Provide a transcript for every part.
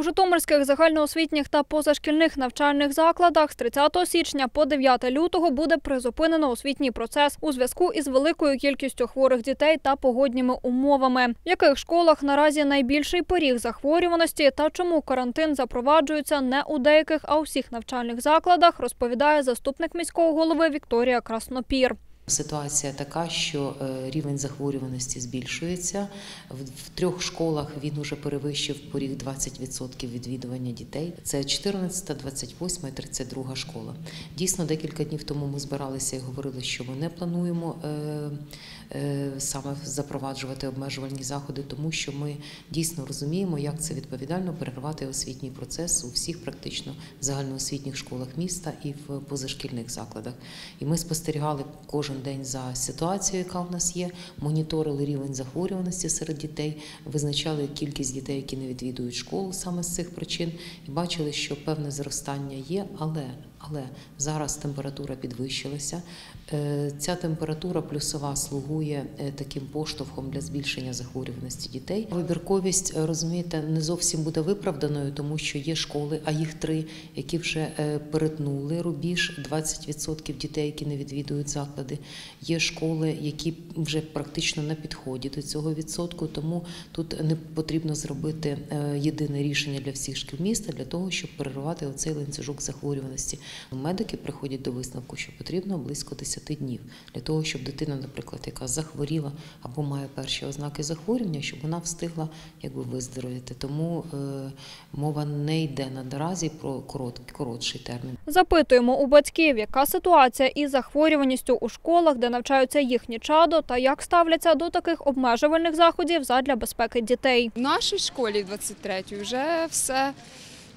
У Житомирських загальноосвітніх та позашкільних навчальних закладах з 30 січня по 9 лютого буде призупинено освітній процес у зв'язку із великою кількістю хворих дітей та погодніми умовами. В яких школах наразі найбільший поріг захворюваності та чому карантин запроваджується не у деяких, а у всіх навчальних закладах, розповідає заступник міського голови Вікторія Краснопір. Ситуація така, що е, рівень захворюваності збільшується. В, трьох школах він уже перевищив поріг 20% відвідування дітей. Це 14, 28 і 32 школа. Дійсно, декілька днів тому ми збиралися і говорили, що ми не плануємо е, е, саме запроваджувати обмежувальні заходи, тому що ми дійсно розуміємо, як це відповідально перервати освітній процес у всіх практично загальноосвітніх школах міста і в позашкільних закладах. І ми спостерігали кожен день за ситуацією, яка в нас є, моніторили рівень захворюваності серед дітей, визначали кількість дітей, які не відвідують школу саме з цих причин, і бачили, що певне зростання є, але але зараз температура підвищилася. Е, Ця температура плюсова слугує е, таким поштовхом для збільшення захворюваності дітей. Вибірковість, е, розумієте, не зовсім буде виправданою, тому що є школи, а їх три, які вже перетнули рубіж 20% дітей, які не відвідують заклади. Є школи, які вже практично на підході до цього відсотку, тому тут не потрібно зробити єдине рішення для всіх шкіл міста для того, щоб перервати оцей ланцюжок захворюваності. Медики приходять до висновку, що потрібно близько 10 днів для того, щоб дитина, наприклад, яка захворіла або має перші ознаки захворювання, щоб вона встигла якби виздоровіти. Тому е, мова не йде наразі про корот, коротший термін. Запитуємо у батьків, яка ситуація із захворюваністю у школах, де навчаються їхні чадо, та як ставляться до таких обмежувальних заходів задля безпеки дітей. В нашій школі 23-й вже все.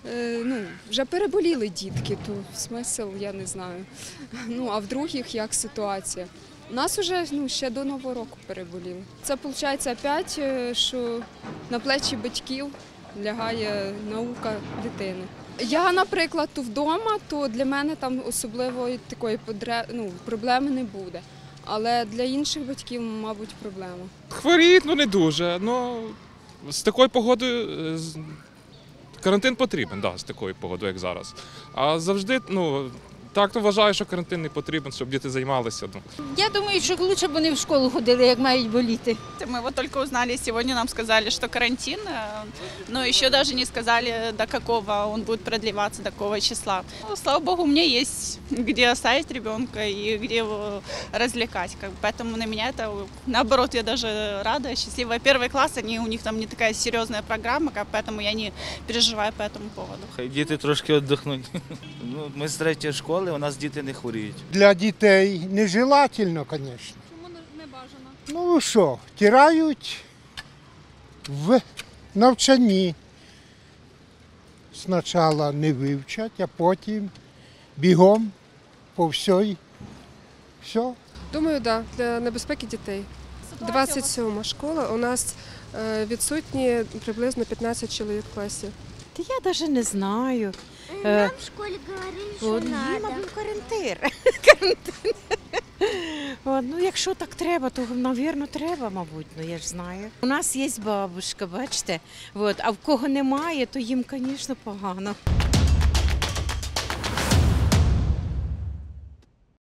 Е, Ну, вже переболіли дітки, то смисл я не знаю. Ну а в других як ситуація? У нас вже ну, ще до Нового року переболіли. Це виходить опять, е, що на плечі батьків лягає наука дитини. Я, наприклад, то вдома, то для мене там особливої такої ну, проблеми не буде. Але для інших батьків, мабуть, проблема. Хворіють, ну не дуже. Ну, з такою погодою е, карантин потрібен, да, з такою погодою, як зараз. А завжди, ну, так то вважаю, що карантин не потрібен, щоб діти займалися. Ну. Я думаю, що краще б вони в школу ходили, як мають боліти. Мы вот только узнали, сегодня нам сказали, что карантин, э, но еще даже не сказали, до какого он будет продлеваться, до какого числа. Ну, слава богу, у меня есть где оставить ребенка и где его развлекать. Как, бы. поэтому на меня это, наоборот, я даже рада, счастлива. Первый класс, они, у них там не такая серьезная программа, как, поэтому я не переживаю по этому поводу. Хай діти трошки віддихнуть. Ну, ми з третьої школи, у нас діти не хворіють. Для дітей нежелательно, звісно. Чому не бажано? Ну що, тирають в навчанні. Спочатку не вивчать, а потім бігом по всій. Все. Думаю, да, для небезпеки дітей. 27 школа. У нас е, відсутні приблизно 15 чоловік в класі. Та я навіть не знаю. Нам в школе говорили, что От, надо. мабуть, карантин. карантин. От, ну, якщо так треба, то, мабуть, треба, мабуть, ну я ж знаю. У нас є бабушка, бачите, От, а в кого немає, то їм, звісно, погано.